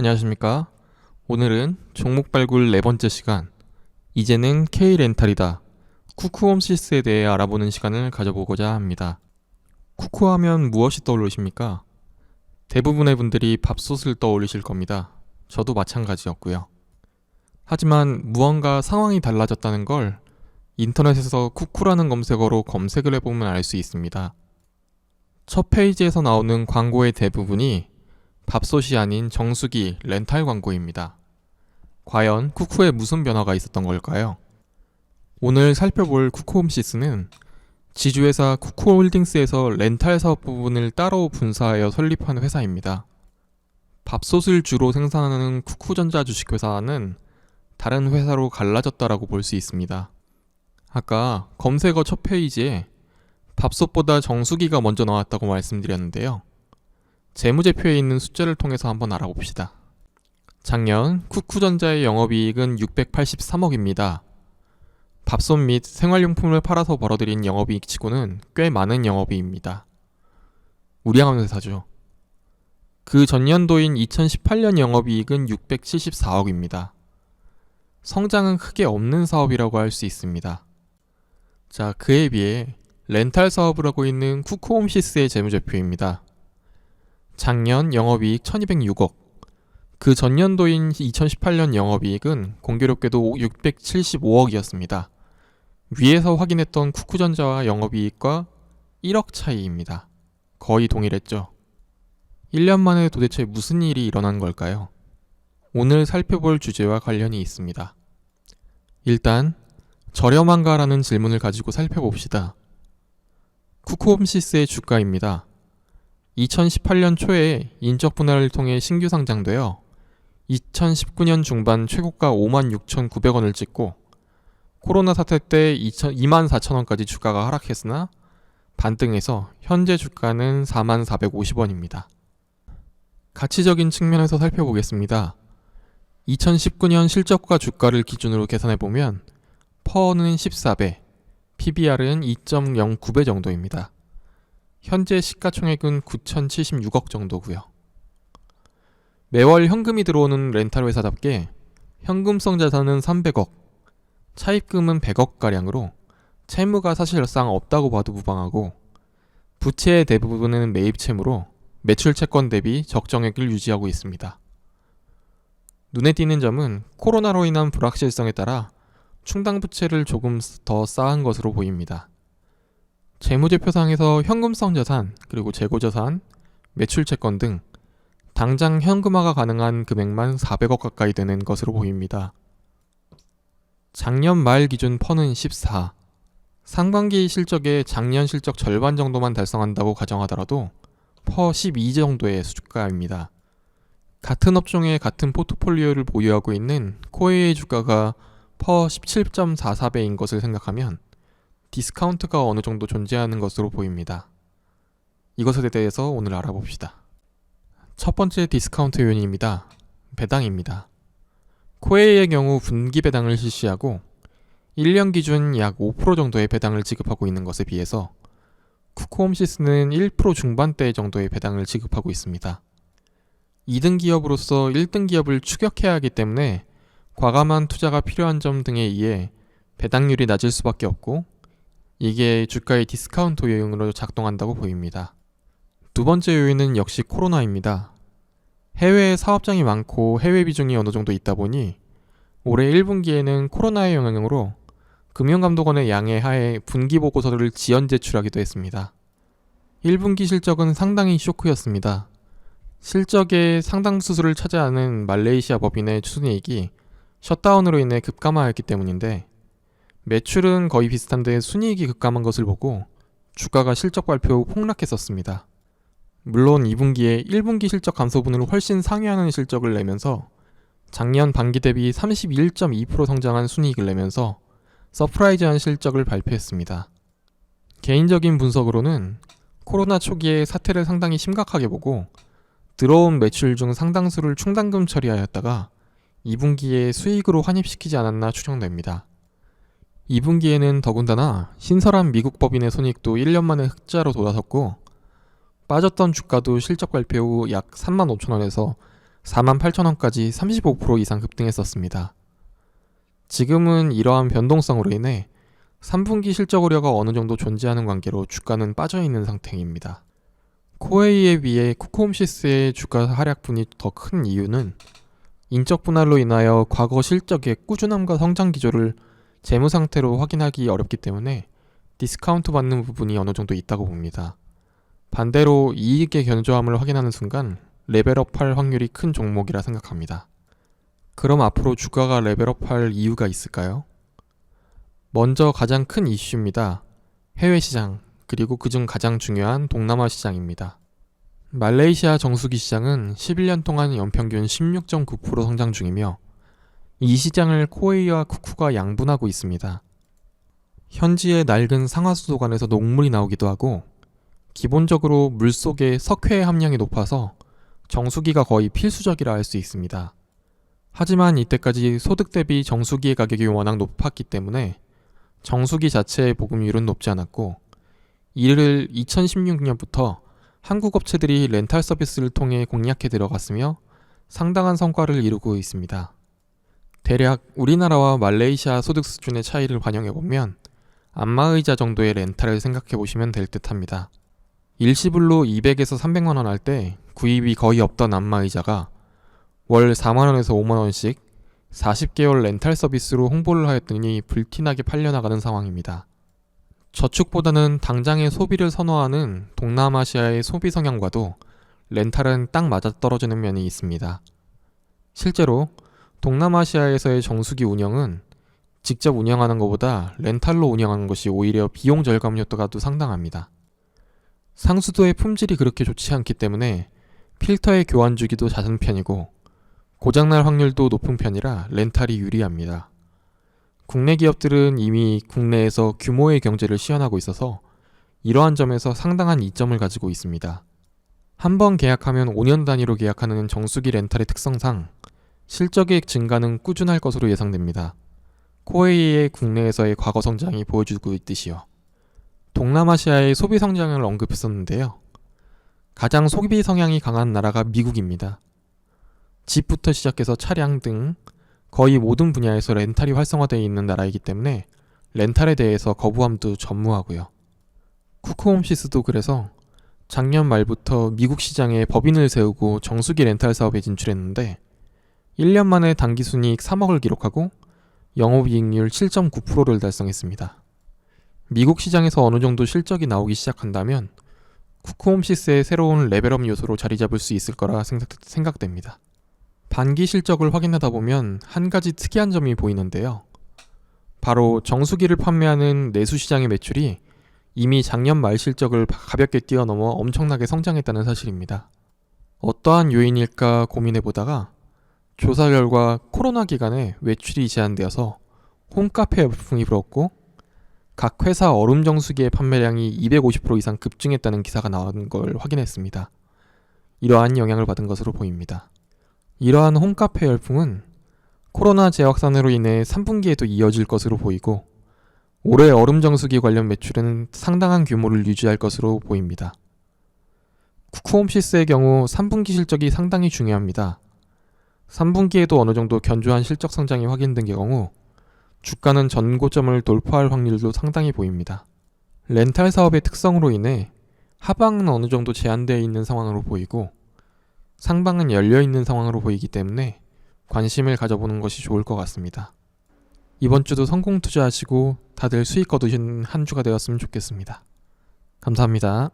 안녕하십니까. 오늘은 종목 발굴 네 번째 시간. 이제는 K렌탈이다. 쿠쿠홈시스에 대해 알아보는 시간을 가져보고자 합니다. 쿠쿠 하면 무엇이 떠오르십니까? 대부분의 분들이 밥솥을 떠올리실 겁니다. 저도 마찬가지였고요. 하지만 무언가 상황이 달라졌다는 걸 인터넷에서 쿠쿠라는 검색어로 검색을 해보면 알 수 있습니다. 첫 페이지에서 나오는 광고의 대부분이 밥솥이 아닌 정수기 렌탈 광고입니다. 과연 쿠쿠에 무슨 변화가 있었던 걸까요? 오늘 살펴볼 쿠쿠홈시스는 지주회사 쿠쿠홀딩스에서 렌탈 사업 부분을 따로 분사하여 설립한 회사입니다. 밥솥을 주로 생산하는 쿠쿠전자 주식회사는 다른 회사로 갈라졌다라고 볼 수 있습니다. 아까 검색어 첫 페이지에 밥솥보다 정수기가 먼저 나왔다고 말씀드렸는데요. 재무제표에 있는 숫자를 통해서 한번 알아봅시다. 작년 쿠쿠전자의 영업이익은 683억입니다. 밥솥 및 생활용품을 팔아서 벌어들인 영업이익치고는 꽤 많은 영업이익입니다. 우량한 회사죠. 그 전년도인 2018년 영업이익은 674억입니다. 성장은 크게 없는 사업이라고 할 수 있습니다. 자, 그에 비해 렌탈 사업을 하고 있는 쿠쿠홈시스의 재무제표입니다. 작년 영업이익 1206억, 그 전년도인 2018년 영업이익은 공교롭게도 675억이었습니다. 위에서 확인했던 쿠쿠전자와 영업이익과 1억 차이입니다. 거의 동일했죠. 1년 만에 도대체 무슨 일이 일어난 걸까요? 오늘 살펴볼 주제와 관련이 있습니다. 일단 저렴한가라는 질문을 가지고 살펴봅시다. 쿠쿠홈시스의 주가입니다. 2018년 초에 인적 분할을 통해 신규 상장되어 2019년 중반 최고가 56,900원을 찍고 코로나 사태 때 24,000원까지 주가가 하락했으나 반등해서 현재 주가는 4450원입니다. 가치적인 측면에서 살펴보겠습니다. 2019년 실적과 주가를 기준으로 계산해 보면 퍼는 14배, PBR은 2.09배 정도입니다. 현재 시가총액은 9,076억 정도고요. 매월 현금이 들어오는 렌탈 회사답게 현금성 자산은 300억, 차입금은 100억 가량으로 채무가 사실상 없다고 봐도 무방하고 부채의 대부분은 매입 채무로 매출 채권 대비 적정액을 유지하고 있습니다. 눈에 띄는 점은 코로나로 인한 불확실성에 따라 충당 부채를 조금 더 쌓은 것으로 보입니다. 재무제표상에서 현금성 자산, 그리고 재고자산, 매출채권 등 당장 현금화가 가능한 금액만 400억 가까이 되는 것으로 보입니다. 작년 말 기준 퍼는 14. 상반기 실적의 작년 실적 절반 정도만 달성한다고 가정하더라도 퍼 12 정도의 수주가입니다. 같은 업종의 같은 포트폴리오를 보유하고 있는 코에이의 주가가 퍼 17.44배인 것을 생각하면 디스카운트가 어느 정도 존재하는 것으로 보입니다. 이것에 대해서 오늘 알아봅시다. 첫 번째 디스카운트 요인입니다. 배당입니다. 코에이의 경우 분기 배당을 실시하고 1년 기준 약 5% 정도의 배당을 지급하고 있는 것에 비해서 쿠쿠홈시스는 1% 중반대 정도의 배당을 지급하고 있습니다. 2등 기업으로서 1등 기업을 추격해야 하기 때문에 과감한 투자가 필요한 점 등에 의해 배당률이 낮을 수밖에 없고 이게 주가의 디스카운트 요인으로 작동한다고 보입니다. 두 번째 요인은 역시 코로나입니다. 해외에 사업장이 많고 해외 비중이 어느 정도 있다 보니 올해 1분기에는 코로나의 영향으로 금융감독원의 양해 하에 분기 보고서를 지연 제출하기도 했습니다. 1분기 실적은 상당히 쇼크였습니다. 실적의 상당수를 차지하는 말레이시아 법인의 순이익이 셧다운으로 인해 급감하였기 때문인데 매출은 거의 비슷한데 순이익이 급감한 것을 보고 주가가 실적 발표 후 폭락했었습니다. 물론 2분기에 1분기 실적 감소분을 훨씬 상회하는 실적을 내면서 작년 반기 대비 31.2% 성장한 순이익을 내면서 서프라이즈한 실적을 발표했습니다. 개인적인 분석으로는 코로나 초기에 사태를 상당히 심각하게 보고 들어온 매출 중 상당수를 충당금 처리하였다가 2분기에 수익으로 환입시키지 않았나 추정됩니다. 2분기에는 더군다나 신설한 미국 법인의 손익도 1년 만에 흑자로 돌아섰고 빠졌던 주가도 실적 발표 후 약 3만 5천 원에서 48,000원까지 35% 이상 급등했었습니다. 지금은 이러한 변동성으로 인해 3분기 실적 우려가 어느 정도 존재하는 관계로 주가는 빠져 있는 상태입니다. 코웨이에 비해 쿠코홈시스의 주가 하락분이 더 큰 이유는 인적 분할로 인하여 과거 실적의 꾸준함과 성장 기조를 재무 상태로 확인하기 어렵기 때문에 디스카운트 받는 부분이 어느 정도 있다고 봅니다. 반대로 이익의 견조함을 확인하는 순간 레벨업할 확률이 큰 종목이라 생각합니다. 그럼 앞으로 주가가 레벨업할 이유가 있을까요? 먼저 가장 큰 이슈입니다. 해외 시장, 그리고 그중 가장 중요한 동남아 시장입니다. 말레이시아 정수기 시장은 11년 동안 연평균 16.9% 성장 중이며 이 시장을 코웨이와 쿠쿠가 양분하고 있습니다. 현지의 낡은 상하수도관에서 녹물이 나오기도 하고 기본적으로 물속에 석회의 함량이 높아서 정수기가 거의 필수적이라 할 수 있습니다. 하지만 이때까지 소득 대비 정수기의 가격이 워낙 높았기 때문에 정수기 자체의 보급률은 높지 않았고 이를 2016년부터 한국 업체들이 렌탈 서비스를 통해 공략해 들어갔으며 상당한 성과를 이루고 있습니다. 대략 우리나라와 말레이시아 소득 수준의 차이를 반영해 보면 안마의자 정도의 렌탈을 생각해 보시면 될 듯합니다. 일시불로 200에서 300만 원 할 때 구입이 거의 없던 안마의자가 월 4만 원에서 5만 원씩 40개월 렌탈 서비스로 홍보를 하였더니 불티나게 팔려나가는 상황입니다. 저축보다는 당장의 소비를 선호하는 동남아시아의 소비 성향과도 렌탈은 딱 맞아떨어지는 면이 있습니다. 실제로 동남아시아에서의 정수기 운영은 직접 운영하는 것보다 렌탈로 운영하는 것이 오히려 비용 절감 효과가 또 상당합니다. 상수도의 품질이 그렇게 좋지 않기 때문에 필터의 교환 주기도 잦은 편이고 고장날 확률도 높은 편이라 렌탈이 유리합니다. 국내 기업들은 이미 국내에서 규모의 경제를 시현하고 있어서 이러한 점에서 상당한 이점을 가지고 있습니다. 한 번 계약하면 5년 단위로 계약하는 정수기 렌탈의 특성상 실적의 증가는 꾸준할 것으로 예상됩니다. 코웨이의 국내에서의 과거 성장이 보여주고 있듯이요. 동남아시아의 소비 성장을 언급했었는데요. 가장 소비 성향이 강한 나라가 미국입니다. 집부터 시작해서 차량 등 거의 모든 분야에서 렌탈이 활성화되어 있는 나라이기 때문에 렌탈에 대해서 거부함도 전무하고요. 쿠쿠홈시스도 그래서 작년 말부터 미국 시장에 법인을 세우고 정수기 렌탈 사업에 진출했는데 1년 만에 단기 순이익 3억을 기록하고 영업이익률 7.9%를 달성했습니다. 미국 시장에서 어느 정도 실적이 나오기 시작한다면 쿠쿠홈시스의 새로운 레벨업 요소로 자리 잡을 수 있을 거라 생각, 생각 됩니다. 반기 실적을 확인하다 보면 한 가지 특이한 점이 보이는데요. 바로 정수기를 판매하는 내수시장의 매출이 이미 작년 말 실적을 가볍게 뛰어넘어 엄청나게 성장했다는 사실입니다. 어떠한 요인일까 고민해 보다가 조사 결과 코로나 기간에 외출이 제한되어서 홈카페 열풍이 불었고 각 회사 얼음 정수기의 판매량이 250% 이상 급증했다는 기사가 나온 걸 확인했습니다. 이러한 영향을 받은 것으로 보입니다. 이러한 홈카페 열풍은 코로나 재확산으로 인해 3분기에도 이어질 것으로 보이고 올해 얼음 정수기 관련 매출은 상당한 규모를 유지할 것으로 보입니다. 쿠쿠홈시스의 경우 3분기 실적이 상당히 중요합니다. 3분기에도 어느 정도 견조한 실적 성장이 확인된 경우 주가는 전고점을 돌파할 확률도 상당히 보입니다. 렌탈 사업의 특성으로 인해 하방은 어느 정도 제한되어 있는 상황으로 보이고 상방은 열려 있는 상황으로 보이기 때문에 관심을 가져보는 것이 좋을 것 같습니다. 이번 주도 성공 투자하시고 다들 수익 거두신 한 주가 되었으면 좋겠습니다. 감사합니다.